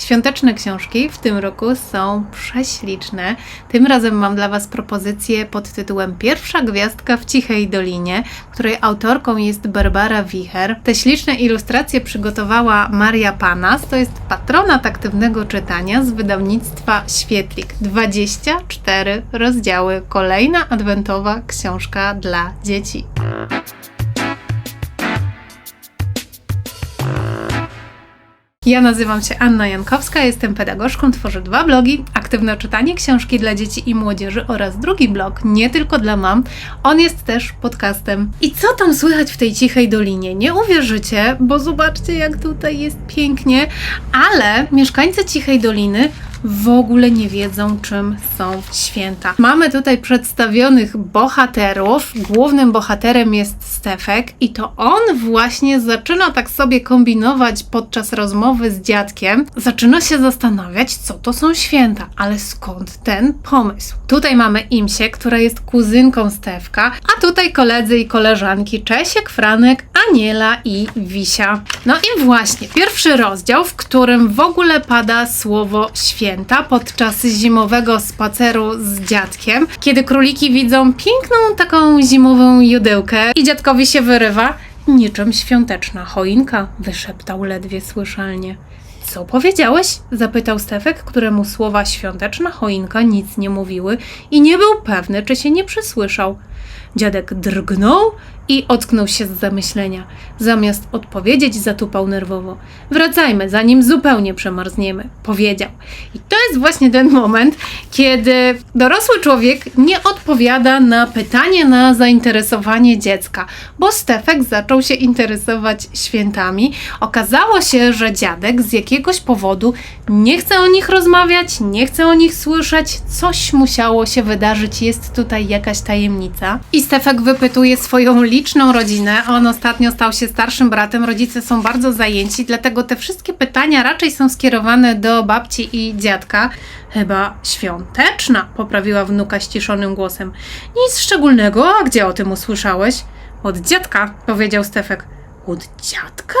Świąteczne książki w tym roku są prześliczne. Tym razem mam dla Was propozycję pod tytułem Pierwsza gwiazdka w Cichej Dolinie, której autorką jest Barbara Wicher. Te śliczne ilustracje przygotowała Maria Panas, to jest patronat aktywnego czytania z wydawnictwa Świetlik. 24 rozdziały, kolejna adwentowa książka dla dzieci. Ja nazywam się Anna Jankowska, jestem pedagogzką, tworzę dwa blogi, aktywne czytanie książki dla dzieci i młodzieży oraz drugi blog, nie tylko dla mam. On jest też podcastem. I co tam słychać w tej cichej dolinie? Nie uwierzycie, bo zobaczcie jak tutaj jest pięknie, ale mieszkańcy cichej doliny w ogóle nie wiedzą, czym są święta. Mamy tutaj przedstawionych bohaterów. Głównym bohaterem jest Stefek, i to on właśnie zaczyna tak sobie kombinować podczas rozmowy z dziadkiem. Zaczyna się zastanawiać, co to są święta, ale skąd ten pomysł? Tutaj mamy Imsię, która jest kuzynką Stefka, a tutaj koledzy i koleżanki Czesiek, Franek, Aniela i Wisia. No i właśnie, pierwszy rozdział, w którym w ogóle pada słowo święta podczas zimowego spaceru z dziadkiem, kiedy króliki widzą piękną taką zimową judełkę i dziadkowi się wyrywa niczym świąteczna choinka, wyszeptał ledwie słyszalnie. Co powiedziałeś? zapytał Stefek, któremu słowa świąteczna choinka nic nie mówiły i nie był pewny, czy się nie przysłyszał. Dziadek drgnął i ocknął się z zamyślenia. Zamiast odpowiedzieć, zatupał nerwowo. Wracajmy, zanim zupełnie przemarzniemy, powiedział. I to jest właśnie ten moment, kiedy dorosły człowiek nie odpowiada na pytanie na zainteresowanie dziecka, bo Stefek zaczął się interesować świętami. Okazało się, że dziadek z jakiegoś powodu nie chce o nich rozmawiać, nie chce o nich słyszeć, coś musiało się wydarzyć, jest tutaj jakaś tajemnica. I Stefek wypytuje swoją liczną rodzinę. On ostatnio stał się starszym bratem, rodzice są bardzo zajęci, dlatego te wszystkie pytania raczej są skierowane do babci i dziadka. Chyba świąteczna, poprawiła wnuka ściszonym głosem. Nic szczególnego, a gdzie o tym usłyszałeś? Od dziadka, powiedział Stefek. Od dziadka?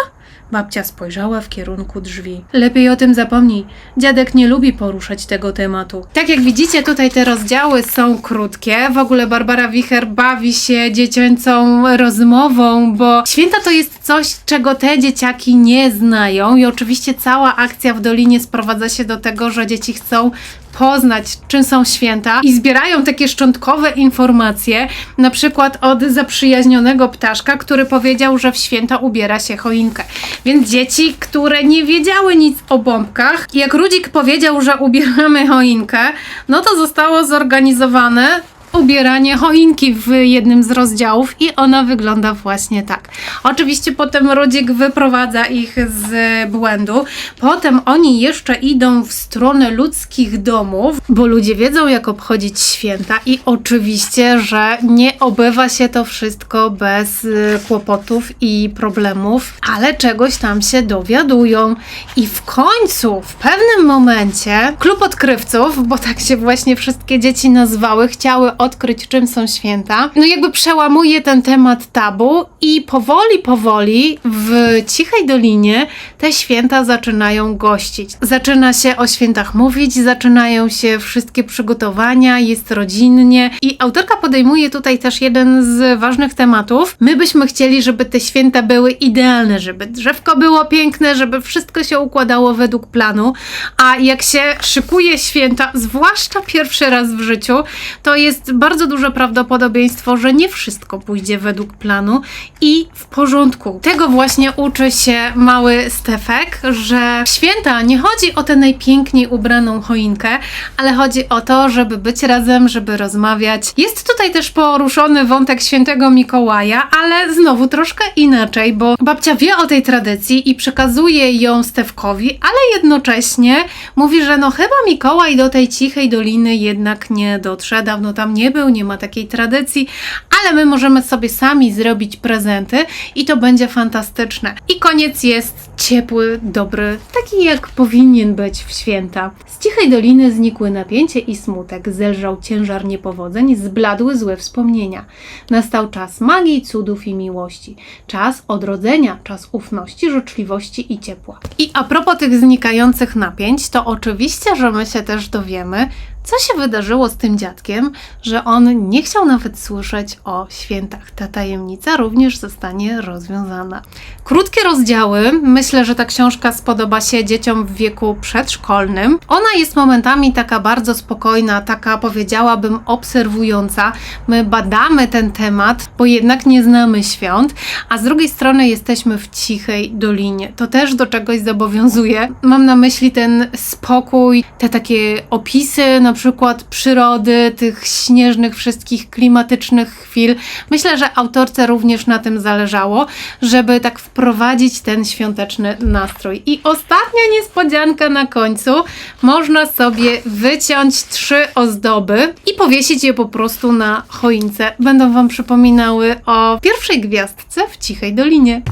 Babcia spojrzała w kierunku drzwi. Lepiej o tym zapomnij. Dziadek nie lubi poruszać tego tematu. Tak jak widzicie, tutaj te rozdziały są krótkie. W ogóle Barbara Wicher bawi się dziecięcą rozmową, bo święta to jest coś, czego te dzieciaki nie znają. I oczywiście cała akcja w Dolinie sprowadza się do tego, że dzieci chcą poznać, czym są święta i zbierają takie szczątkowe informacje, na przykład od zaprzyjaźnionego ptaszka, który powiedział, że w święta ubiera się choinkę. Więc dzieci, które nie wiedziały nic o bombkach, jak Rudzik powiedział, że ubieramy choinkę, no to zostało zorganizowane ubieranie choinki w jednym z rozdziałów i ona wygląda właśnie tak. Oczywiście potem Rudzik wyprowadza ich z błędu. Potem oni jeszcze idą w stronę ludzkich domów, bo ludzie wiedzą jak obchodzić święta i oczywiście, że nie obywa się to wszystko bez y, kłopotów i problemów, ale czegoś tam się dowiadują i w końcu, w pewnym momencie klub odkrywców, bo tak się właśnie wszystkie dzieci nazwały, chciały odkryć, czym są święta. No jakby przełamuje ten temat tabu i powoli, powoli w Cichej Dolinie te święta zaczynają gościć. Zaczyna się o świętach mówić, zaczynają się wszystkie przygotowania, jest rodzinnie i autorka podejmuje tutaj też jeden z ważnych tematów. My byśmy chcieli, żeby te święta były idealne, żeby drzewko było piękne, żeby wszystko się układało według planu, a jak się szykuje święta, zwłaszcza pierwszy raz w życiu, to jest bardzo duże prawdopodobieństwo, że nie wszystko pójdzie według planu i w porządku. Tego właśnie uczy się mały Stefek, że święta nie chodzi o tę najpiękniej ubraną choinkę, ale chodzi o to, żeby być razem, żeby rozmawiać. Jest tutaj też poruszony wątek świętego Mikołaja, ale znowu troszkę inaczej, bo babcia wie o tej tradycji i przekazuje ją Stefkowi, ale jednocześnie mówi, że no chyba Mikołaj do tej cichej doliny jednak nie dotrze, dawno tam nie był, nie ma takiej tradycji, ale my możemy sobie sami zrobić prezenty i to będzie fantastyczne. I koniec jest ciepły, dobry, taki jak powinien być w święta. Z cichej doliny znikły napięcie i smutek, zelżał ciężar niepowodzeń, zbladły złe wspomnienia. Nastał czas magii, cudów i miłości. Czas odrodzenia, czas ufności, życzliwości i ciepła. I a propos tych znikających napięć, to oczywiście, że my się też dowiemy, co się wydarzyło z tym dziadkiem, że on nie chciał nawet słyszeć o świętach. Ta tajemnica również zostanie rozwiązana. Krótkie rozdziały. Myślę, że ta książka spodoba się dzieciom w wieku przedszkolnym. Ona jest momentami taka bardzo spokojna, taka powiedziałabym obserwująca. My badamy ten temat, bo jednak nie znamy świąt, a z drugiej strony jesteśmy w cichej dolinie. To też do czegoś zobowiązuje. Mam na myśli ten spokój, te takie opisy, na przykład przyrody, tych śnieżnych, wszystkich klimatycznych chwil. Myślę, że autorce również na tym zależało, żeby tak wprowadzić ten świąteczny nastrój. I ostatnia niespodzianka na końcu. Można sobie wyciąć trzy ozdoby i powiesić je po prostu na choince. Będą Wam przypominały o pierwszej gwiazdce w cichej dolinie.